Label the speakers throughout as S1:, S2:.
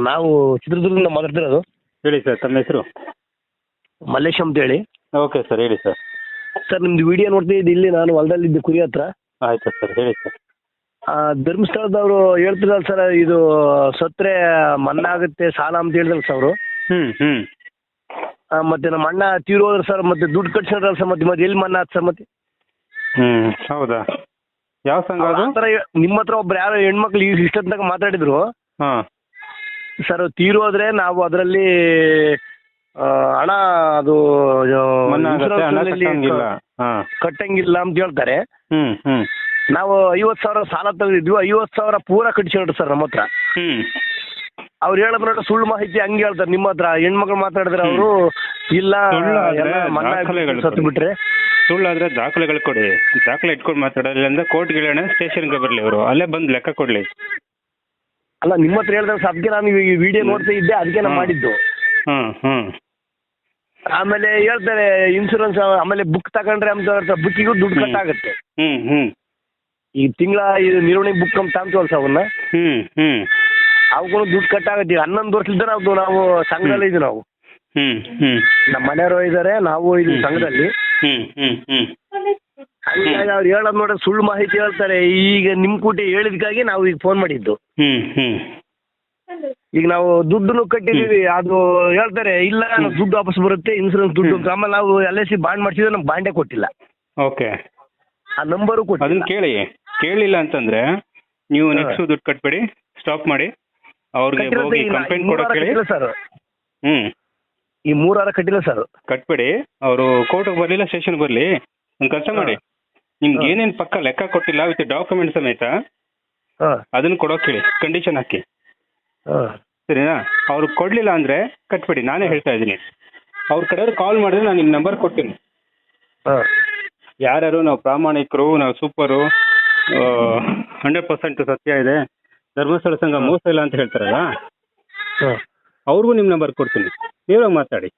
S1: ನಾವು ಚಿತ್ರದುರ್ಗದಿಂದ ಮಾತಾಡ್ತಿರೋದು?
S2: ಹೇಳಿ ಸರ್ ತಮ್ಮ ಹೆಸರು?
S1: ಮಲ್ಲೇಶ್ ಅಂತ ಹೇಳಿ.
S2: ಓಕೆ ಸರ್ ಹೇಳಿ ಸರ್.
S1: ಸರ್ ನಿಮ್ದು ವಿಡಿಯೋ ನೋಡ್ತಿದ್ದು ಇಲ್ಲಿ ನಾನು ಹೊಲದಲ್ಲಿದ್ದೆ ಕುರಿ ಹತ್ರ.
S2: ಆಯ್ತು ಸರ್ ಹೇಳಿ ಸರ್.
S1: ಆ, ಧರ್ಮಸ್ಥಳದವರು ಹೇಳ್ತಿರಲ್ಲ ಸರ್ ಇದು ಸತ್ರೆ ಮನ್ನಾ ಆಗುತ್ತೆ ಸಾಲ ಅಂತ ಹೇಳಿದ್ರಲ್ಲ ಸರ್ ಅವರು.
S2: ಹ್ಮ್ ಹ್ಮ್.
S1: ಮತ್ತೆ ನಮ್ಮ ಅಣ್ಣ ತೀರೋದ್ರು ಸರ್ ಮತ್ತೆ ದುಡ್ಡು ಕಟ್ಸಿದ್ರಲ್ಲ ಸರ್ ಮತ್ತೆ ಮತ್ತೆ ಎಲ್ಲಿ ಮನ್ನಾ ಸರ್ ಮತ್ತೆ?
S2: ಹ್ಮ್ ಹೌದಾ? ಯಾವ ಸಂಘ
S1: ಆ ಥರ ನಿಮ್ಮ ಹತ್ರ ಒಬ್ರು ಯಾರೋ ಹೆಣ್ಮಕ್ಳು ಈ ಇಷ್ಟೊತ್ತನಕ ಮಾತಾಡಿದ್ರು.
S2: ಹಾಂ.
S1: ಸರ್ ತೀರೋದ್ರೆ ನಾವು ಅದರಲ್ಲಿ ಹಣ ಅದು
S2: ಮನ್ನಾ ಆಗುತ್ತೆ ಹಣ
S1: insurance ಅಲ್ಲಿ
S2: ಕಟ್ಟಂಗಿಲ್ಲ. ಹಾಂ.
S1: ಕಟ್ಟಂಗಿಲ್ಲ ಅಂತ ಹೇಳ್ತಾರೆ. ನಾವು ಐವತ್ ಸಾವಿರ ಸಾಲ ತೆಗೆದಿದ್ವಿ ಐವತ್ ಸಾವಿರ ಪೂರ ನೋಡ್ರಿ ಸರ್ ನಮ್ಮ ಹತ್ರ.
S2: ಹ್ಮ್.
S1: ಅವ್ರು ಹೇಳೋದ್ ನೋಡಿ ಸುಳ್ಳು ಮಾಹಿತಿ ಹಂಗೆ ಹೇಳ್ತಾರೆ ನಿಮ್ಮ ಹತ್ರ. ಹೆಣ್ಮಕ್ಳು ಮಾತಾಡಿದ್ರೆ ಅವರು ಇಲ್ಲ
S2: ಬಿಟ್ರೆ
S1: ಎಲ್ಲ ಮನ್ನಾ
S2: ದಾಖಲೆಗಳು
S1: ಸತ್ತು ಬಿಟ್ರೆ
S2: ಸುಳ್ಳಾದ್ರೆ ದಾಖಲೆಗಳು ಕೊಡಿ. ದಾಖಲೆ ಇಟ್ಕೊಂಡು ಮಾತಾಡೋದಿಲ್ಲ ಅಂದ್ರೆ ಕೋರ್ಟ್ಗೆ ಹೇಳೋಣ ಸ್ಟೇಷನ್ಗೆ ಬರಲಿ ಅವರು. ಅಲ್ಲೇ ಬಂದು ಲೆಕ್ಕ ಕೊಡಲಿ.
S1: ಅಲ್ಲ ನಿಮ್ಮ ಹತ್ರ ಹೇಳಿದ್ರೆ ಸದ್ಯ ಅದಕ್ಕೆ ನಾನು ಈ ವಿಡಿಯೋ ನೋಡ್ತಾ ಇದ್ದೆ ಅದಕ್ಕೆ ನಾನು ಮಾಡಿದ್ದು. ಆಮೇಲೆ ಹೇಳ್ತಾರೆ ಇನ್ಶೂರೆನ್ಸ್ ಆಮೇಲೆ ಬುಕ್ ತಗೊಂಡ್ರೆ ಅಂತ ಬುಕ್ಕಿಗೂ ದುಡ್ಡು
S2: ಕಟ್
S1: ಆಗುತ್ತೆ
S2: ಹ್ಞೂ
S1: ಈ ತಿಂಗಳ ಇದು ನಿರ್ವಹಣೆ ಬುಕ್ ಅಂತ ತಾಂತೀವಲ್ಲ ಸರ್ ಅವನ್ನ ಅವಕ್ಕೂ ದುಡ್ಡು ಕಟ್ ಆಗುತ್ತೆ ಹನ್ನೊಂದು ವರ್ಷದಿಂದ ನಾವು ನಾವು ಸಂಘದಲ್ಲಿ ಇದ್ದೀವಿ ನಾವು. ನಮ್ಮ ಮನೆಯವರು ಇದ್ದಾರೆ ನಾವು ಇದು
S2: ಹ್ಮ್.
S1: ಸಂಘದಲ್ಲಿ.
S2: ಹ್ಮ್ ಹ್ಞೂ ಹ್ಞೂ
S1: ಹಂಗಾಗಿ ಅವ್ರು ಹೇಳೋದ್ ನೋಡಿದ್ರೆ ಸುಳ್ಳು ಮಾಹಿತಿ ಹೇಳ್ತಾರೆ. ಈಗ ನಿಮ್ ಕೂಟಿ ಹೇಳಿದ್ಕಾಗಿ ನಾವು ಈಗ ಫೋನ್ ಮಾಡಿದ್ದು.
S2: ಹ್ಮ್ ಹ್ಮ್.
S1: ಈಗ ನಾವು ದುಡ್ಡು ಕಟ್ಟಿದೀವಿ ಅದು ಹೇಳ್ತಾರೆ ಇಲ್ಲ ದುಡ್ಡು ವಾಪಸ್ ಬರುತ್ತೆ ಇನ್ಸೂರೆನ್ಸ್ ದುಡ್ಡು ಅಂತ. ಆಮೇಲೆ ನಾವು ಎಲ್ ಐ ಸಿ ಬಾಂಡ್ ಮಾಡಿಸಿದ್ರೆ ನಮ್ಗೆ ಬಾಂಡೇ ಕೊಟ್ಟಿಲ್ಲ.
S2: ಓಕೆ.
S1: ಆ ನಂಬರು ಕೊಟ್ಟಿಲ್ಲ.
S2: ಅದನ್ನ ಕೇಳಿ. ಕೇಳಿಲ್ಲ ಅಂತಂದ್ರೆ ನೀವು ನೆಕ್ಸ್ಟ್ ದುಡ್ಡು ಕಟ್ಬೇಡಿ ಸ್ಟಾಪ್ ಮಾಡಿ. ಅವ್ರಿಗೆ
S1: ಕಟ್ಟಿರೋದು
S2: ಹೋಗಿ ಕಂಪ್ಲೇಂಟ್
S1: ಮೂರು
S2: ಕೊಡೋಕೆ ಹೇಳಿ.
S1: ಕಟ್ಟಿಲ್ಲ ಸರ್
S2: ಹ್ಮ್.
S1: ಈ ಮೂರು ವಾರ ಕಟ್ಟಿಲ್ಲ ಸರ್
S2: ಕಟ್ಬೇಡಿ. ಅವರು ಕೋರ್ಟ್ಗೆ ಬರಲಿಲ್ಲ ಸ್ಟೇಷನ್ ಬರಲಿ. ಒಂದು ಕೆಲಸ ಮಾಡಿ. ನಿಮ್ಗೆ ಏನೇನ್ ಪಕ್ಕ ಲೆಕ್ಕ ಕೊಟ್ಟಿಲ್ಲ ವಿತ್ ಡಾಕ್ಯುಮೆಂಟ್ ಸಮೇತ
S1: ಹಾಂ.
S2: ಅದನ್ನ ಕೊಡೋಕೆ ಹೇಳಿ ಕಂಡೀಷನ್ ಹಾಕಿ.
S1: ಹಾಂ.
S2: ಸರಿನಾ? ಅವ್ರು ಕೊಡ್ಲಿಲ್ಲ ಅಂದ್ರೆ ಕಟ್ಬಿಡಿ ನಾನೇ ಹೇಳ್ತಾ ಇದ್ದೀನಿ. ಅವ್ರ ಕಡೆಯವ್ರು ಕಾಲ್ ಮಾಡಿದ್ರೆ ನಾನು ನಿಮ್ ನಂಬರ್ ಕೊಡ್ತೀನಿ.
S1: ಹಾಂ.
S2: ಯಾರ್ಯಾರು ನಾವು ಪ್ರಾಮಾಣಿಕರು ನಾವು ಸೂಪರು ಹಂಡ್ರೆಡ್ ಪರ್ಸೆಂಟ್ ಸತ್ಯ ಇದೆ. ಧರ್ಮಸ್ಥಳ ಸಂಘ ಮೋಸ ಇಲ್ಲ ಅಂತ ಹೇಳ್ತಾರಲ್ಲ?
S1: ಹಾಂ.
S2: ಅವ್ರಿಗೂ ನಿಮ್ ನಂಬರ್ ಕೊಡ್ತೀನಿ. ನೀವ್ ಮಾತಾಡಿ.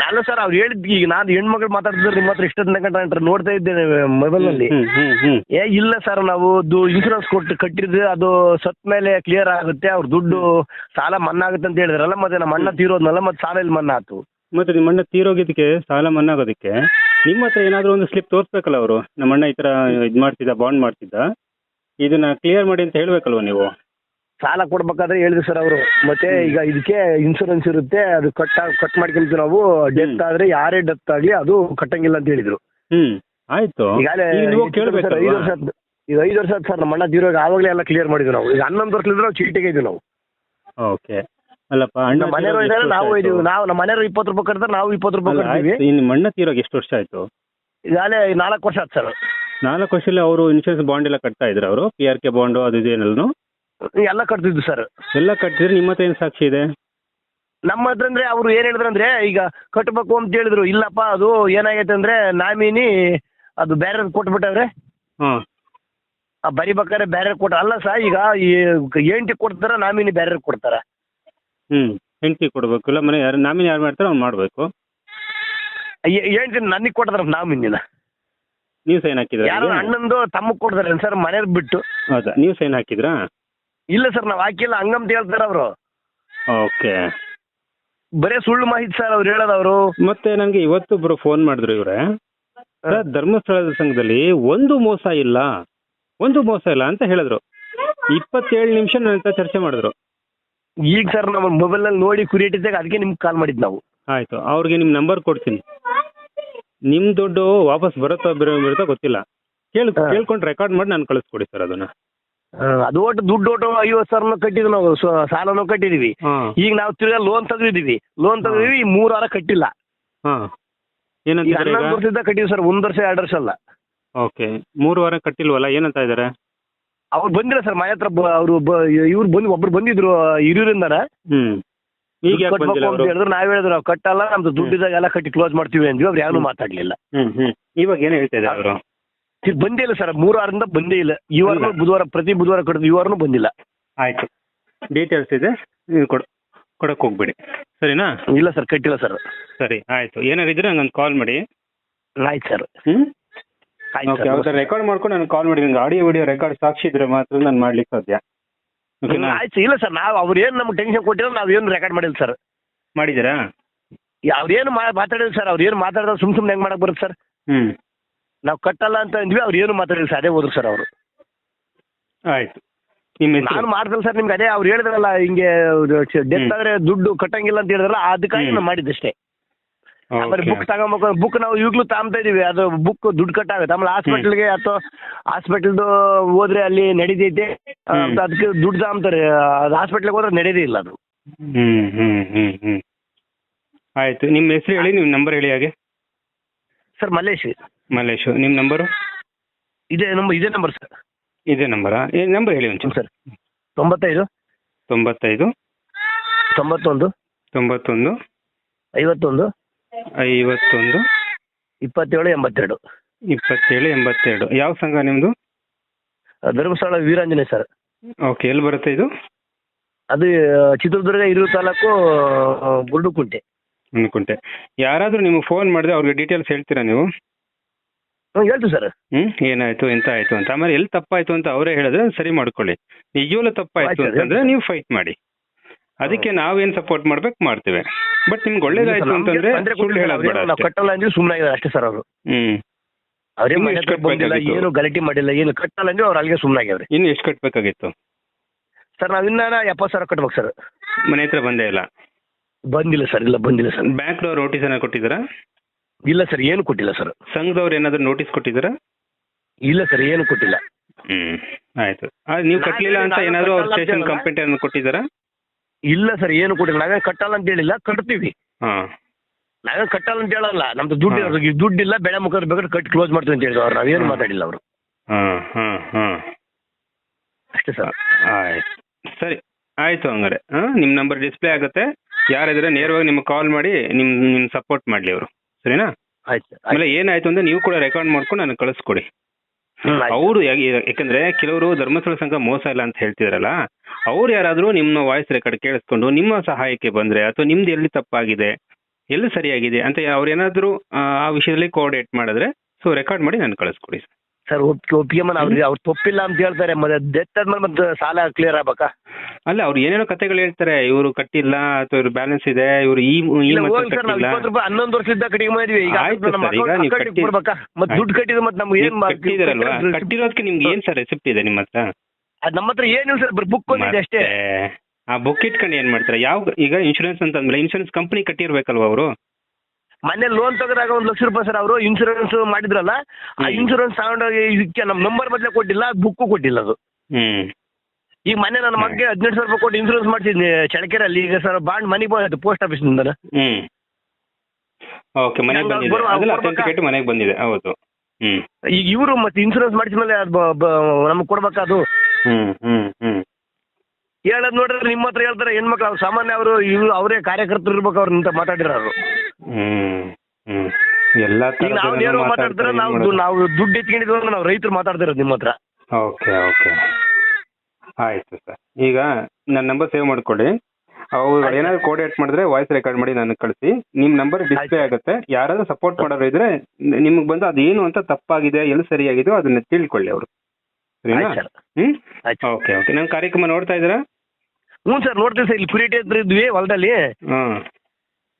S1: ನಾನು ಸರ್ ಅವ್ರು ಹೇಳಿದ್ ಈಗ ನಾನು ಹೆಣ್ಮಕ್ಳು ಮಾತಾಡ್ತಿದ್ರೆ ನಿಮ್ಮ ಹತ್ರ ಇಷ್ಟೊಂದು ಅಂತ ನೋಡ್ತಾ ಇದ್ದೇನೆ ಮೊಬೈಲ್ನಲ್ಲಿ
S2: ಹ್ಮ್ ಹ್ಮ್
S1: ಏ ಇಲ್ಲ ಸರ್ ನಾವು ಇನ್ಶೂರೆನ್ಸ್ ಕೊಟ್ಟು ಕಟ್ಟಿದ್ರೆ ಅದು ಸತ್ ಮೇಲೆ ಕ್ಲಿಯರ್ ಆಗುತ್ತೆ ಅವ್ರ ದುಡ್ಡು ಸಾಲ ಮನ್ನಾ ಆಗುತ್ತೆ ಅಂತ ಹೇಳಿದ್ರಲ್ಲ ಮತ್ತೆ ನಮ್ಮ ಅಣ್ಣ ತೀರೋದ್ನಲ್ಲ ಮತ್ತೆ ಸಾಲ ಇಲ್ಲಿ ಮನ್ನಾ ಆತು
S2: ಮತ್ತೆ ನಿಮ್ಮ ಅಣ್ಣ ತೀರೋಗಿದ್ದಕ್ಕೆ ಸಾಲ ಮನ್ನಾ ಆಗೋದಕ್ಕೆ ನಿಮ್ಮ ಹತ್ರ ಏನಾದರೂ ಒಂದು ಸ್ಲಿಪ್ ತೋರಿಸ್ಬೇಕಲ್ಲ ಅವರು? ನಮ್ಮ ಅಣ್ಣ ಈ ತರ ಇದು ಮಾಡ್ತಿದ್ದ ಬಾಂಡ್ ಮಾಡ್ತಿದ್ದ. ಇದನ್ನ ಕ್ಲಿಯರ್ ಮಾಡಿ ಅಂತ ಹೇಳ್ಬೇಕಲ್ವ ನೀವು?
S1: ಸಾಲ ಕೊಡ್ಬೇಕಾದ್ರೆ ಹೇಳಿದ್ರು ಸರ್ ಅವರು. ಮತ್ತೆ ಈಗ ಇದಕ್ಕೆ ಇನ್ಶೂರೆನ್ಸ್ ಇರುತ್ತೆ ಅದು ಕಟ್ ಕಟ್ ಮಾಡ್ಕೊಂತೀವಿ ನಾವು ಡೆತ್ ಆದ್ರೆ ಯಾರೇ ಡೆತ್ ಆಗ್ಲಿ ಅದು ಕಟ್ಟಂಗಿಲ್ಲ ಅಂತ ಹೇಳಿದ್ರು.
S2: ಹ್ಮ್. ಆಯ್ತು.
S1: ಈಗಾಗಲೇ
S2: ಈಗ ನೀವು
S1: ಸರ್ ಐದು ವರ್ಷ. ಈಗ ಐದು ವರ್ಷ ಆಯ್ತು ಸರ್ ನಮ್ಮ ಅಣ್ಣ ತೀರೋಗ ಆವಾಗಲೇ ಎಲ್ಲ ಕ್ಲಿಯರ್ ಮಾಡಿದ್ವಿ ನಾವು. ಈಗ ಹನ್ನೊಂದು ವರ್ಷದಿಂದ ನಾವು ಚೀಟಿಗೆ ಇದ್ವಿ ನಾವು.
S2: ಓಕೆ. ಅಲ್ಲಪ್ಪ ಅಣ್ಣ
S1: ನಮ್ಮ ಮನೆಯವರು
S2: ತೀರೋಗಿ
S1: ಇದ್ದಾರೆ
S2: ಎಷ್ಟು
S1: ನಾವು
S2: ವರ್ಷ
S1: ಇದೀವಿ.
S2: ಆಯ್ತು?
S1: ನಾವು ನಮ್ಮ ಮನೆಯವರು ಇಪ್ಪತ್ತು ರೂಪಾಯಿ ಕಟ್ಟಿದ್ರೆ ನಾವು ಇಪ್ಪತ್ತು ರೂಪಾಯಿ
S2: ಅಲ್ಲ,
S1: ಕಟ್ತೀವಿ.
S2: ಮಣ್ಣ ತೀರೋಗಿ ಎಷ್ಟು ವರ್ಷ ಆಯ್ತು?
S1: ಈಗಾಗಲೇ ನಾಲ್ಕು ವರ್ಷ ಆಯ್ತು ಸರ್.
S2: ನಾಲ್ಕು ವರ್ಷದಲ್ಲಿ ಅವರು ಇನ್ಶೂರೆನ್ಸ್ ಬಾಂಡ್ ಎಲ್ಲ ಕಟ್ತಾ ಇದ್ರು ಅವರು? ಪಿ ಆರ್ ಕೆ ಬಾಂಡ್ ಅದು ಇದು ಏನೆಲ್ಲನು
S1: ಎಲ್ಲ ಕಟ್ತಿದ್ವಿ ಸರ್
S2: ಎಲ್ಲ ಕಟ್ಟಿದ್ರೆ ನಿಮ್ಮ ಹತ್ರ ಏನು ಸಾಕ್ಷಿ ಇದೆ?
S1: ನಮ್ಮ ಹತ್ರ ಅಂದ್ರೆ ಅವ್ರು ಏನ್ ಹೇಳಿದ್ರು ಅಂದ್ರೆ ಈಗ ಕಟ್ಟಬೇಕು ಅಂತ ಹೇಳಿದ್ರು ಇಲ್ಲಪ್ಪ ಅದು ಏನಾಗೈತೆ ಅಂದ್ರೆ ನಾಮಿನಿ ಅದು ಬೇರೆ ಕೊಟ್ಬಿಟ್ಟವ್ರೆ.
S2: ಹಾಂ.
S1: ಆ ಬರಿಬೇಕಾದ್ರೆ ಬೇರೆ ಕೊಟ್ಟ ಅಲ್ಲ ಸರ್ ಈಗ ಈ ಏಂಟಿ ಕೊಡ್ತಾರ ನಾಮಿನಿ ಬೇರೆ ಕೊಡ್ತಾರ.
S2: ಹ್ಮ್ ಹೆಂಡತಿ ಕೊಡಬೇಕು. ಇಲ್ಲ ಮನೆ ಯಾರು ನಾಮಿನಿ ಯಾರು ಮಾಡ್ತಾರೆ ಅವ್ನು ಮಾಡಬೇಕು.
S1: ಏಂಟಿ ನನಗೆ ಕೊಡ್ತಾರ ನಾಮಿನಿನ.
S2: ನೀವು ಸೈನ್ ಹಾಕಿದ್ರೆ
S1: ಯಾರು? ಅಣ್ಣಂದು ತಮ್ಮ ಕೊಡ್ತಾರೆ ಸರ್ ಮನೇಲಿ ಬಿಟ್ಟು.
S2: ಹೌದಾ ನೀವು ಸೈನ್ ಹಾಕಿದ್ರಾ?
S1: ಇಲ್ಲ ಸರ್ ನಾವು ಹಾಕಿಲ್ಲ. ಹಂಗಂತ ಹೇಳ್ತಾರ ಅವರು.
S2: ಓಕೆ.
S1: ಬರೇ ಸುಳ್ಳು ಮಾಹಿತಿ ಸರ್ ಅವ್ರು ಹೇಳೋದವ್ರು
S2: ಮತ್ತೆ ನನಗೆ ಇವತ್ತೊಬ್ರು ಫೋನ್ ಮಾಡಿದ್ರು ಇವ್ರೆ. ಸರ್ ಧರ್ಮಸ್ಥಳದ ಸಂಘದಲ್ಲಿ ಒಂದು ಮೋಸ ಇಲ್ಲ. ಒಂದು ಮೋಸ ಇಲ್ಲ ಅಂತ ಹೇಳಿದ್ರು. ಇಪ್ಪತ್ತೇಳು ನಿಮಿಷ ನನ್ನ ಹತ್ರ ಚರ್ಚೆ ಮಾಡಿದ್ರು.
S1: ಈಗ ಸರ್ ನಮ್ಮ ಮೊಬೈಲ್ನಲ್ಲಿ ನೋಡಿ ಕುರಿಯಟ್ಟಿದ್ದಾಗ ಅದಕ್ಕೆ ನಿಮ್ಗೆ ಕಾಲ್ ಮಾಡಿದ್ ನಾವು.
S2: ಆಯ್ತು ಅವ್ರಿಗೆ ನಿಮ್ ನಂಬರ್ ಕೊಡ್ತೀನಿ. ನಿಮ್ ದುಡ್ಡು ವಾಪಸ್ ಬರುತ್ತೋ ಬಿರೋ ಬರುತ್ತೋ ಗೊತ್ತಿಲ್ಲ. ಕೇಳ್
S1: ಹಾ.
S2: ಕೇಳ್ಕೊಂಡು ರೆಕಾರ್ಡ್ ಮಾಡಿ ನಾನು ಕಳಿಸ್ಕೊಡಿ ಸರ್ ಅದನ್ನ.
S1: ಆ, ಅದು ಒಟ್ಟು ದುಡ್ಡು ಒಟ್ಟು ಐವತ್ತು ಸಾವಿರ ಕಟ್ಟಿದ್ವಿ ನಾವು ಸ್ವ- ಸಾಲನೂ ಕಟ್ಟಿದೀವಿ. ಈಗ ನಾವು ತಿರ್ಗಾ ಲೋನ್ ತೆಗೆದಿದ್ದೀವಿ. ಲೋನ್ ತೆಗೆದಿವಿ ಮೂರ್ ವಾರ ಕಟ್ಟಿಲ್ಲ.
S2: ಹಾಂ. ಏನಂತಿದ್ದಾರೆ
S1: ಹನ್ನೊಂದು
S2: ಈಗ?
S1: ವರ್ಷದಿಂದ ಕಟ್ಟಿದ್ವಿ ಸರ್ ಒಂದ್ ವರ್ಷ ಎರಡು ವರ್ಷ ಅಲ್ಲ.
S2: ಓಕೆ. ಮೂರು ವಾರ ಕಟ್ಟಿಲ್ವಲ್ಲ ಏನಂತ ಇದ್ದಾರೆ?
S1: ಅವ್ರು ಬಂದಿಲ್ಲ ಸರ್ ಮನೆ ಹತ್ರ ಅವರು ಇವ್ರು ಬಂದ್ ಒಬ್ರು ಬಂದಿದ್ರು ಹಿರಿಯೂರಿಂದನ.
S2: ಹ್ಮ್. ಈಗ ಯಾಕೆ
S1: ಕಟ್ಬೇಕು
S2: ಬಂದಿಲ್ಲ
S1: ಅಂತ
S2: ಅವರು?
S1: ಹೇಳಿದ್ರು ನಾವ್ ಹೇಳಿದ್ರು ನಾವು ಕಟ್ಟಲ್ಲ ನಮ್ದು ದುಡ್ಡಿದಾಗ ಎಲ್ಲ ಕಟ್ಟಿ ಕ್ಲೋಸ್ ಮಾಡ್ತೀವಿ ಅಂದ್ವಿ ಅವ್ರು ಯಾರು ಮಾತಾಡ್ಲಿಲ್ಲ.
S2: ಹ್ಮ್ ಹ್ಮ್. ಇವಾಗ ಏನ್ ಹೇಳ್ತಾ ಇದ್ದಾರೆ ಅವರು?
S1: ತಿರ್ಗ್ ಬಂದೇ ಇಲ್ಲ ಸರ್. ಮೂರು ವಾರದಿಂದ ಬಂದೇ ಇಲ್ಲ. ಈ
S2: ವಾರ
S1: ಬುಧವಾರ ಪ್ರತಿ ಬುಧವಾರ ಕೊಡೋದು ಈ ವಾರನೂ ಬಂದಿಲ್ಲ.
S2: ಆಯ್ತು. ಡೀಟೇಲ್ಸ್ ಇದೆ. ನೀವು ಕೊಡ ಕೊಡಕ್ ಹೋಗ್ಬೇಡಿ. ಸರಿನಾ?
S1: ಇಲ್ಲ ಸರ್ ಕಟ್ಟಿಲ್ಲ ಸರ್.
S2: ಸರಿ ಆಯ್ತು. ಏನಾರು ಇದ್ರೆ ನಂಗೊಂದು ಕಾಲ್ ಮಾಡಿ.
S1: ಆಯ್ತು ಸರ್.
S2: ಹ್ಮ್?
S1: ಆಯ್ತು
S2: ಓಕೆ ಅವ್ರ ರೆಕಾರ್ಡ್ ಮಾಡ್ಕೊಂಡು ನನಗೆ ಕಾಲ್ ಮಾಡಿ. ನಂಗೆ ಆಡಿಯೋ ವಿಡಿಯೋ ರೆಕಾರ್ಡ್ ಸಾಕ್ಷಿ ಇದ್ರೆ ಮಾತ್ರ ನಾನು ಮಾಡ್ಲಿಕ್ಕೆ ಸಾಧ್ಯ.
S1: ಆಯ್ತು ಇಲ್ಲ ಸರ್ ನಾವು ಅವ್ರು ಏನು ನಮ್ಗೆ ಟೆನ್ಷನ್ ಕೊಟ್ಟಿರೋ ನಾವು ಏನು ರೆಕಾರ್ಡ್ ಮಾಡಿಲ್ಲ ಸರ್.
S2: ಮಾಡಿದ್ದೀರಾ?
S1: ಅವ್ರೇನು ಮಾತಾಡಿಲ್ಲ ಸರ್. ಅವ್ರು ಏನು ಮಾತಾಡಿದ್ರೆ ಸುಮ್ ಸುಮ್ಮನೆ ಹೆಂಗ್ ಮಾಡಕ್ ಬರುತ್ತೆ ಸರ್.
S2: ಹ್ಮ್.
S1: ನಾವು ಕಟ್ಟಲ್ಲ ಅಂತ ಅಂದ್ವಿ ಅವ್ರು ಏನು ಮಾತಾಡಿಲ್ಲ ಸರ್ ಅದೇ ಹೋದ್ರು ಸರ್ ಅವರು.
S2: ಆಯ್ತು. ನಿಮ್ಮ ಹೆಸರು?
S1: ನಾನು ಮಾಡ್ದಲ್ಲ ಸರ್ ನಿಮ್ಗೆ ಅದೇ ಅವ್ರು ಹೇಳಿದ್ರಲ್ಲ ಹಿಂಗೆ ಡೆತ್ ಆದ್ರೆ ದುಡ್ಡು ಕಟ್ಟಂಗಿಲ್ಲ ಅಂತ ಹೇಳಿದ್ರಲ್ಲ ಅದಕ್ಕಾಗಿ
S2: ಹ್ಮ್.
S1: ನಾನು ಮಾಡಿದ್ದಷ್ಟೇ. ಆಮೇಲೆ ಬುಕ್ ತಗೊಂಬೇಕು ಬುಕ್ ನಾವು ಈಗಲೂ ತಾಂಬ್ತಾ ಇದೀವಿ ಅದು ಬುಕ್ ದುಡ್ಡು ಕಟ್ಟಾಗುತ್ತೆ. ಆಮೇಲೆ ಹಾಸ್ಪಿಟಲ್ಗೆ ಅಥವಾ ಹಾಸ್ಪಿಟಲ್ದು ಹೋದ್ರೆ ಅಲ್ಲಿ ನಡೀತೈತೆ ಆ,
S2: ಹ್ಮ್.
S1: ಅದಕ್ಕೆ ದುಡ್ಡು ತಾಂಬ್ತಾರೆ ಅದು ಹಾಸ್ಪಿಟ್ಲಿಗೆ ಹೋದ್ರೆ ನಡೀದೇ ಇಲ್ಲ ಅದು.
S2: ಹ್ಮ್ ಹ್ಮ್ ಹ್ಮ್ ಹ್ಮ್. ಆಯ್ತು ನಿಮ್ಮ ಹೆಸರು ಹೇಳಿ ನಿಮ್ಮ ನಂಬರ್ ಹೇಳಿ ಹಾಗೆ.
S1: ಸರ್ ಮಲ್ಲೇಶ್
S2: ಮಲ್ಲೇಶು ನಿಮ್ಮ ನಂಬರು
S1: ಇದೇ ನಂಬರ್ ಇದೇ ನಂಬರ್ ಸರ್
S2: ಇದೇ ನಂಬರಾ ಏನು ನಂಬರ್ ಹೇಳಿ ಒಂಚೂರು
S1: ಸರ್ ತೊಂಬತ್ತೈದು?
S2: ತೊಂಬತ್ತೈದು.
S1: ತೊಂಬತ್ತೊಂದು?
S2: ತೊಂಬತ್ತೊಂದು.
S1: ಐವತ್ತೊಂದು?
S2: ಐವತ್ತೊಂದು.
S1: ಇಪ್ಪತ್ತೇಳು ಎಂಬತ್ತೆರಡು.
S2: ಇಪ್ಪತ್ತೇಳು ಎಂಬತ್ತೆರಡು. ಯಾವ ಸಂಘ ನಿಮ್ಮದು
S1: ಧರ್ಮಸ್ಥಳ ವೀರಾಂಜನೇಯ ಸರ್
S2: ಓಕೆ ಎಲ್ಲಿ ಬರುತ್ತೆ ಇದು?
S1: ಅದು ಚಿತ್ರದುರ್ಗ ಹಿರಿಯೂರು ತಾಲೂಕು ಗುಂಡುಕುಂಟೆ
S2: ಅನ್ಕೊಂಡೆ ಯಾರಾದರೂ ನಿಮಗೆ ಫೋನ್ ಮಾಡಿದ್ರೆ ಅವ್ರಿಗೆ ಡೀಟೇಲ್ಸ್ ಹೇಳ್ತೀರಾ ನೀವು?
S1: ಹ್ಞೂ ಹೇಳ್ತೀವಿ ಸರ್.
S2: ಹ್ಮ್ ಏನಾಯ್ತು ಎಂತ ಆಯ್ತು ಅಂತ. ಆಮೇಲೆ ಎಲ್ಲಿ ತಪ್ಪಾಯ್ತು ಅಂತ ಅವರೇ ಹೇಳಿದ್ರೆ ಸರಿ ಮಾಡ್ಕೊಳ್ಳಿ. ನಿಜವಲ್ಲ ತಪ್ಪಾಯ್ತು
S1: ಆಯ್ತು,
S2: ಅಂತಂದ್ರೆ ನೀವು ಫೈಟ್ ಮಾಡಿ. ಅದಕ್ಕೆ ನಾವೇನ್ ಸಪೋರ್ಟ್ ಮಾಡ್ಬೇಕು ಮಾಡ್ತೇವೆ. ಬಟ್ ನಿಮ್ಗೆ ಒಳ್ಳೇದಾಯ್ತು ಅಂತಂದ್ರೆ ಸುಳ್ಳು ಹೇಳೋದು
S1: ನಾವು
S2: ಅಷ್ಟೇ.
S1: ಕಟ್ಟಲ್ಲ ಅಂದ್ರೆ ಸುಮ್ಮನೆ ಆಗಿದ್ದಾರೆ ಅಷ್ಟೇ ಸರ್ ಅವರು.
S2: ಹ್ಮ್.
S1: ಅವ್ರೇನು
S2: ಇನ್ನು
S1: ಮನೆ
S2: ಎಷ್ಟು
S1: ಹತ್ರ ಬಂದಿಲ್ಲ
S2: ಕಟ್ಬೇಕಾಗಿತ್ತು?
S1: ಏನು ಗಲಾಟೆ ಮಾಡಿಲ್ಲ ಏನು ಕಟ್ಟಲ್ಲ ಅಂದ್ರೆ ಅವ್ರು ಅಲ್ಲಿಗೆ ಸುಮ್ಮನೆ ಆಗ್ಯಾವ್ರಿ
S2: ಇನ್ನು ಎಷ್ಟು ಕಟ್ಟಬೇಕಾಗಿತ್ತು
S1: ಸರ್ ನಾವು ಇನ್ನ ಎಪ್ಪತ್ತು ಸಾವಿರ ಕಟ್ಬೇಕು ಸರ್.
S2: ಮನೆ ಹತ್ರ ಬಂದೇ ಇಲ್ಲ?
S1: ಬಂದಿಲ್ಲ ಸರ್ ಇಲ್ಲ ಬಂದಿಲ್ಲ ಸರ್.
S2: ಬ್ಯಾಂಕ್ ನೋಟಿಸ್ ಏನಾದ್ರು ಕೊಟ್ಟಿದ್ದೀರಾ?
S1: ಇಲ್ಲ ಸರ್ ಏನು ಕೊಟ್ಟಿಲ್ಲ ಸರ್.
S2: ಸಂಘದವ್ರು ಏನಾದ್ರು ನೋಟಿಸ್ ಕೊಟ್ಟಿದ್ದೀರಾ?
S1: ಇಲ್ಲ ಸರ್ ಏನು ಕೊಟ್ಟಿಲ್ಲ.
S2: ಹ್ಮ್ ಆಯ್ತು. ಆ, ನೀವು ಕಟ್ಟಲಿಲ್ಲ ಅಂತ ಏನಾದ್ರೂ ಅವ್ರ ಸ್ಟೇಷನ್ ಕಂಪ್ಲೇಂಟ್ ಏನಾದ್ರು ಕೊಟ್ಟಿದ್ದಾರಾ?
S1: ಇಲ್ಲ ಸರ್ ಏನು ಕೊಟ್ಟಿಲ್ಲ. ನಾವೇ ಕಟ್ಟಲ್ಲ ಅಂತ ಹೇಳಿಲ್ಲ ಕಟ್ತೀವಿ.
S2: ಹಾ.
S1: ನಾವೇ ಕಟ್ಟಲ್ಲ ಅಂತ ಹೇಳಲ್ಲ. ನಮ್ದು ದುಡ್ಡು
S2: ಹಾ.
S1: ಇರೋದು- ದುಡ್ಡಿಲ್ಲ ಬೆಳೆ ಮುಖದ ಬೇಕಾದ್ರೆ ಕಟ್ಟಿ ಕ್ಲೋಸ್ ಮಾಡ್ತೀವಿ ಅಂತ ಹೇಳಿದ್ರು ಅವ್ರು. ನಾವೇನು
S2: ಹಾ.
S1: ಮಾತಾಡಿಲ್ಲ ಅವರು.
S2: ಹಾ ಹಾ ಹಾ.
S1: ಅಷ್ಟೇ ಸರ್.
S2: ಆಯ್ತು. ಸರಿ ಆಯ್ತು ಹಂಗಾರೆ. ಹಾ ನಿಮ್ಮ ನಂಬರ್ ಡಿಸ್ಪ್ಲೇ ಆಗುತ್ತೆ. ಯಾರಿದ್ರೆ ನೇರವಾಗಿ ನಿಮ್ಗೆ ಕಾಲ್ ಮಾಡಿ ನಿಮ್ ನಿಮ್ ಸಪೋರ್ಟ್ ಮಾಡ್ಲಿ ಅವರು. ಸರಿನಾ?
S1: ಆಯ್ತು ಸರ್
S2: ಆಮೇಲೆ ಏನಾಯ್ತು ಅಂದ್ರೆ ನೀವು ಕೂಡ ರೆಕಾರ್ಡ್ ಮಾಡ್ಕೊಂಡು ನನಗೆ ಕಳಿಸ್ಕೊಡಿ.
S1: ಹ್ಮ್, ಆಯ್ತು.
S2: ಅವರು ಯಾಕಂದ್ರೆ ಕೆಲವರು ಧರ್ಮಸ್ಥಳ ಸಂಘ ಮೋಸ ಇಲ್ಲ ಅಂತ ಹೇಳ್ತಿದಾರಲ್ಲ ಅವ್ರು ಯಾರಾದ್ರೂ ನಿಮ್ಮ ವಾಯ್ಸ್ ರೆಕಾರ್ಡ್ ಕೇಳಿಸ್ಕೊಂಡು ನಿಮ್ಮ ಸಹಾಯಕ್ಕೆ ಬಂದ್ರೆ ಅಥವಾ ನಿಮ್ದು ಎಲ್ಲಿ ತಪ್ಪಾಗಿದೆ ಎಲ್ಲಿ ಸರಿಯಾಗಿದೆ ಅಂತ ಅವ್ರು ಏನಾದ್ರು ಆ ಆ ವಿಷಯದಲ್ಲಿ ಕೋಆರ್ಡಿನೇಟ್ ಮಾಡಿದ್ರೆ ಸೊ ರೆಕಾರ್ಡ್ ಮಾಡಿ ನಾನು ಕಳಿಸ್ಕೊಡಿ
S1: ಸರ್. ಒಪ್ಪಿಗೆ ಒಪ್ಪಿಗೆ ಮನ ಅವ್ರಿಗೆ ಅವ್ರು ತಪ್ಪಿಲ್ಲ ಅಂತ ಹೇಳ್ತಾರೆ. ಮತ್ತೆ ಡೆತ್ ಆದ್ಮೇಲೆ ಮತ್ತೆ ಸಾಲ ಕ್ಲಿಯರ್ ಆಗ್ಬೇಕಾ?
S2: ಅಲ್ಲ ಅವ್ರು ಏನೇನೋ ಕಥೆಗಳು ಹೇಳ್ತಾರೆ. ಇವರು ಕಟ್ಟಿಲ್ಲ ಅಥವಾ ಇವ್ರು ಬ್ಯಾಲೆನ್ಸ್ ಇದೆ ಇವರು ಈ ಈ
S1: ಇಲ್ಲ
S2: ಮೊತ್ತ
S1: ಹೋಗಿ ಸರ್ ನಾವು
S2: ಕಟ್ಟಿಲ್ಲ.
S1: ಇಪ್ಪತ್ತು ರೂಪಾಯಿ ಹನ್ನೊಂದು ವರ್ಷದಿಂದ ಕಡಿಮೆ ಮಾಡಿದ್ವಿ. ಈಗ
S2: ಆಯ್ತು
S1: ನಮ್ಮ
S2: ಸರ್, ಈಗ ನೀವು ಕಟ್ಟಿ-
S1: ಕೊಡ್ಬೇಕಾ? ಮತ್ತೆ ದುಡ್ಡು ಕಟ್ಟಿದ್ರೆ ಮತ್ತೆ ನಮ್ಗೆ ಏನ್
S2: ಮಾರ್ಕ್ ಕಟ್ಟಿದಿರಲ್ವಾ? ಕಟ್ಟಿರೋದಕ್ಕೆ ನಿಮ್ಗೆ ಏನ್ ಸರ್ ರೆಸಿಪ್ಟ್ ಇದೆ ನಿಮ್ಮ ಹತ್ರ?
S1: ಅದ್ ನಮ್ಮ ಹತ್ರ ಏನಿಲ್ಲ ಸರ್ ಬರೀ ಬುಕ್ ಒಂದಿದೆ ಅಷ್ಟೇ.
S2: ಮತ್ತೆ ಆ ಬುಕ್ ಇಟ್ಕೊಂಡು ಏನ್ ಮಾಡ್ತಾರೆ? ಯಾವ ಈಗ ಇನ್ಶೂರೆನ್ಸ್ ಅಂತ ಅಂದ್ಮೇಲೆ ಇನ್ಶೂರೆನ್ಸ್ ಕಂಪನಿ ಕಟ್ಟಿರ್ಬೇಕಲ್ವಾ ಅವರು?
S1: ಮೊನ್ನೆ ಲೋನ್ ತೆಗೆದಾಗ ಒಂದ್ ಲಕ್ಷ ರೂಪಾಯಿ ಸರ್ ಅವರು ಇನ್ಶೂರೆನ್ಸ್ ಮಾಡಿದ್ರಲ್ಲ ಆ. ಇನ್ಶೂರೆನ್ಸ್ ತಗೊಂಡೋಗಿ ಇದಕ್ಕೆ ನಮ್ಮ ನಂಬರ್ ಬದಲೇ ಕೊಟ್ಟಿಲ್ಲ ಬುಕ್ಕು ಕೊಟ್ಟಿಲ್ಲ ಅದು.
S2: ಹ್ಮ್.
S1: ಈಗ ಮನೆ ನನ್ನ ಮಗ್ಗೆ ಹದಿನೆಂಟು ಸಾವಿರ ರೂಪಾಯಿ ಕೊಟ್ಟು ಇನ್ಶೂರೆನ್ಸ್ ಮಾಡ್ಸಿದ್ನಿ ಚಳಕೆರಲ್ಲಿ ಈಗ ಸರ್ ಬಾಂಡ್ ಮನಿ ಬಂದಿತ್ತು ಪೋಸ್ಟ್ ಆಫೀಸ್ನಿಂದ
S2: ಹ್ಮ್. ಓಕೆ ಮನೆಗೆ ಬಂದಿದೆ.
S1: ಬರುವ-
S2: ಅದೆಲ್ಲ ಅಥೆಂಟಿಕೇಟ್ ಮನೆಗೆ ಬಂದಿದೆ. ಹೌದು. ಹ್ಮ್.
S1: ಈಗ ಇವರು ಮತ್ತೆ ಇನ್ಶೂರೆನ್ಸ್ ಮಾಡಿದ್ಮೇಲೆ ಅದು ನಮ್ಗೆ ಕೊಡ್ಬೇಕಾ ಅದು?
S2: ಹ್ಮ್ ಹ್ಮ್ ಹ್ಮ್.
S1: ಹೇಳೋದು ನೋಡಿದ್ರೆ ನಿಮ್ಮ ಹತ್ರ ಹೇಳ್ತಾರೆ ಹೆಣ್ಮಕ್ಳು. ಅವ್ರು ಸಾಮಾನ್ಯ ಅವರು ಇವ್ರು ಅವರೇ ಕಾರ್ಯಕರ್ತರು ಇರ್ಬೇಕು ಅವ್ರ ನಿಂತ ಮಾತಾಡಿರೋರು.
S2: ಹ್ಮ್ ಹ್ಮ್. ಎಲ್ಲಾ
S1: ಈಗ ನಾವು ಮಾತಾಡ್ತಾರೆ ನಾವು ನಾವು ದುಡ್ಡು ಎತ್ಕೊಂಡಿದ್ವಿ ಅಂದ್ರೆ ನಾವು ರೈತರು ಮಾತಾಡ್ತಿರೋದು ನಿಮ್ಮ ಹತ್ರ.
S2: Okay okay. ಆಯ್ತು ಸರ್. ಈಗ ನನ್ನ ನಂಬರ್ ಸೇವ್ ಮಾಡ್ಕೊಳ್ಳಿ. ಅವ್ರು
S1: ಆಯ್ತು.
S2: ಏನಾದ್ರು ಕೋಆರ್ಡಿನೇಟ್ ಮಾಡಿದ್ರೆ ವಾಯ್ಸ್ ರೆಕಾರ್ಡ್ ಮಾಡಿ ನನಗೆ ಕಳಿಸಿ. ನಿಮ್ಮ ನಂಬರ್ ಡಿಸ್ಪ್ಲೇ ಆಗುತ್ತೆ. ಯಾರಾದ್ರೂ ಸಪೋರ್ಟ್ ಮಾಡೋರು ಇದ್ರೆ ನಿಮ್ಗೆ ಬಂದು ಅದೇನು ಅಂತ ತಪ್ಪಾಗಿದೆ ಎಲ್ಲಿ ಸರಿಯಾಗಿದೆ ಅದನ್ನ ತಿಳ್ಕೊಳ್ಳಿ ಅವರು. ಸರಿನಾ?
S1: ಆಯ್ತು ಸರ್.
S2: ಹ್ಮ್?
S1: ಆಯ್ತು
S2: ಓಕೆ ಓಕೆ. ನಮ್ಮ ಕಾರ್ಯಕ್ರಮ ನೋಡ್ತಾ ಇದ್ರ
S1: ಹ್ಞೂ ಸರ್ ನೋಡ್ತೀವಿ ಸರ್. ಇಲ್ಲಿ ಕುರಿಟೆ ಹತ್ರ ಇದ್ವಿ ಹೊಲದಲ್ಲಿ.
S2: ಹಾಂ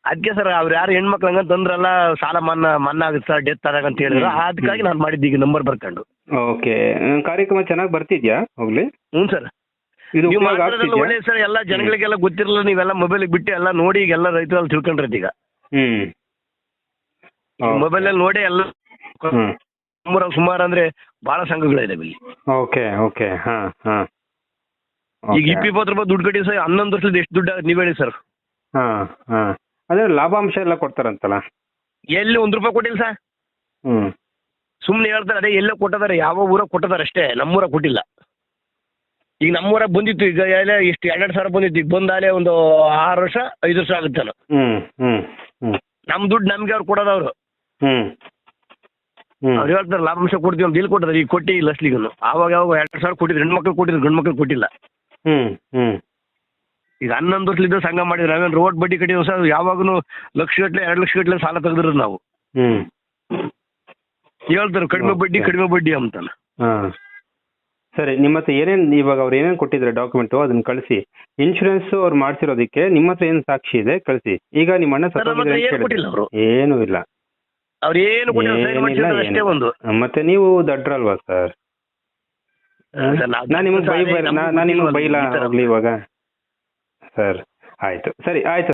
S1: ಅದಕ್ಕೆ ಸರ್ ಅವ್ರು ಯಾರು ಹೆಣ್ಮಕ್ಳು ಹಂಗಂತ ತಂದ್ರಲ್ಲ ಸಾಲ ಮನ್ನಾ ಮನ್ನಾ ಆಗುತ್ತೆ ಸರ್ ಡೆತ್ ಆದಾಗ ಅಂತ ಹೇಳಿದ್ರು. ಅದಕ್ಕಾಗಿ ನಾನು ಮಾಡಿದ್ದು ಈಗ ನಂಬರ್ ಬರ್ಕೊಂಡು.
S2: ಓಕೆ. ಕಾರ್ಯಕ್ರಮ ಚೆನ್ನಾಗಿ ಬರ್ತಿದ್ಯಾ ಹೋಗ್ಲಿ?
S1: ಹ್ಞೂ ಸರ್
S2: ಇದು
S1: ನೀವು
S2: ಉಪಯೋಗ
S1: ಮಾತಾಡೋದೆಲ್ಲ
S2: ಆಗ್ತಿದ್ಯಾ?
S1: ಒಳ್ಳೆ ಸರ್ ಎಲ್ಲ ಜನಗಳಿಗೆಲ್ಲ ಗೊತ್ತಿರಲ್ಲ ನೀವೆಲ್ಲ ಮೊಬೈಲಿಗೆ ಬಿಟ್ಟು ಎಲ್ಲ ನೋಡಿ ಈಗ ಎಲ್ಲ ರೈತರಲ್ಲಿ ತಿಳ್ಕೊಂಡ್ರಿ ಈಗ.
S2: ಹ್ಮ್.
S1: ಮೊಬೈಲಲ್ಲಿ ನೋಡಿ ಎಲ್ಲ
S2: ಹ್ಮ್.
S1: ನಮ್ಮೂರಲ್ಲಿ ಸುಮಾರು ಅಂದ್ರೆ ಬಹಳ ಸಂಘಗಳಿದೆ ಇಲ್ಲಿ.
S2: Okay okay. ಹಾ ಹಾ.
S1: ಈಗ ಇಪ್ಪತ್ತು ರೂಪಾಯಿ ದುಡ್ಡು ಕಟ್ಟಿ ಸರ್ ಹನ್ನೊಂದು ವರ್ಷದ ಎಷ್ಟು ದುಡ್ಡು ಆಗುತ್ತೆ ನೀವು ಹೇಳಿ ಸರ್
S2: ಹಾ ಹಾ. ಅದೇ ಲಾಭಾಂಶ ಎಲ್ಲ ಕೊಡ್ತಾರಂತಲ್ಲ?
S1: ಎಲ್ಲಿ ಒಂದ್ ರೂಪಾಯಿ ಕೊಟ್ಟಿಲ್ಲ ಸರ್.
S2: ಹ್ಮ್.
S1: ಸುಮ್ಮನೆ ಹೇಳ್ತಾರೆ ಅದೇ ಎಲ್ಲೋ ಕೊಟ್ಟಿದ್ದಾರೆ ಯಾವ ಊರಾಗ ಕೊಟ್ಟಿದ್ದಾರೆ ಅಷ್ಟೇ ನಮ್ಮೂರಾಗ ಕೊಟ್ಟಿಲ್ಲ. ಈಗ ನಮ್ಮೂರಾಗ ಬಂದಿತ್ತು ಈಗ ಎಲ್ಲ ಎಷ್ಟು ಎರಡೆರಡು ಸಾವಿರ ಬಂದಿತ್ತು ಈಗ ಬಂದಾಲೆ ಒಂದು ಆರು ವರ್ಷ ಐದು ವರ್ಷ ಆಗುತ್ತೆ ನಾನು
S2: ಹ್ಮ್ ಹ್ಮ್ ಹ್ಮ್.
S1: ನಮ್ಮ ದುಡ್ಡು ನಮ್ಗೆ ಅವ್ರು ಕೊಡೋದವ್ರು
S2: ಹ್ಮ್ ಹ್ಮ್.
S1: ಅವ್ರು ಹೇಳ್ತಾರೆ ಲಾಭಾಂಶ ಕೊಡ್ತೀವಿ ಅಂತ ಇಲ್ಲಿ ಕೊಟ್ಟಿದ್ದಾರೆ ಈಗ ಕೊಟ್ಟಿ ಲಸ್ಲಿಗನು ಅವಾಗ ಆವಾಗ ಯಾವಾಗ ಎರಡು ಸಾವಿರ ಕೊಟ್ಟಿದ್ರು ಹೆಣ್ಮಕ್ಳು ಕೊಟ್ಟಿದ್ರು ಗಂಡು ಮಕ್ಳು ಕೊಟ್ಟಿಲ್ಲ.
S2: ಹ್ಮ್ ಹ್ಮ್.
S1: ಈಗ ಹನ್ನೊಂದು ವರ್ಷದಿಂದ ಸಂಘ ಮಾಡಿದ್ರೆ ನಾವೇನು ರೋಡ್ ಬಡ್ಡಿ ಕಟ್ಟಿದ್ವಿ ಸರ್ ಯಾವಾಗೂ ಲಕ್ಷ ಗಟ್ಟಲೆ ಎರಡು ಲಕ್ಷ ಗಟ್ಟಲೆ ಸಾಲ ತೆಗೆದ್ರು ನಾವು.
S2: ಹ್ಮ್.
S1: ಹೇಳ್ತಾರೆ ಕಡಿಮೆ ಬಡ್ಡಿ ಕಡಿಮೆ ಬಡ್ಡಿ ಅಂತಾನೆ
S2: ಹಾ. ಸರಿ ನಿಮ್ಮ ಹತ್ರ ಏನೇನ್ ಇವಾಗ ಅವ್ರು ಏನೇನ್ ಕೊಟ್ಟಿದ್ದಾರೆ ಡಾಕ್ಯುಮೆಂಟ್ ಅದನ್ನ ಕಳಿಸಿ. ಇನ್ಶೂರೆನ್ಸ್ ಅವ್ರು ಮಾಡ್ಸಿರೋದಕ್ಕೆ ನಿಮ್ಮ ಹತ್ರ ಏನ್ ಸಾಕ್ಷಿ ಇದೆ ಕಳಿಸಿ. ಈಗ ನಿಮ್ಮ ಅಣ್ಣ
S1: ಏನು ಕೊಟ್ಟಿಲ್ಲ ಅವರು.
S2: ಏನು ಇಲ್ಲ.
S1: ಅವ್ರು ಏನು
S2: ಏನಿಲ್ಲ,
S1: ಅಷ್ಟೇ
S2: ಮತ್ತೆ ನೀವು ದಡ್ರಲ್ವಾ ಸರ್? ನಾನು ನಿಮಗೆ ಬೈ ನಾನು ನಿಮಗೆ ಬೈಲ ಇವಾಗ? ಸರ್. ಆಯ್ತು. ಸರಿ ಆಯ್ತು.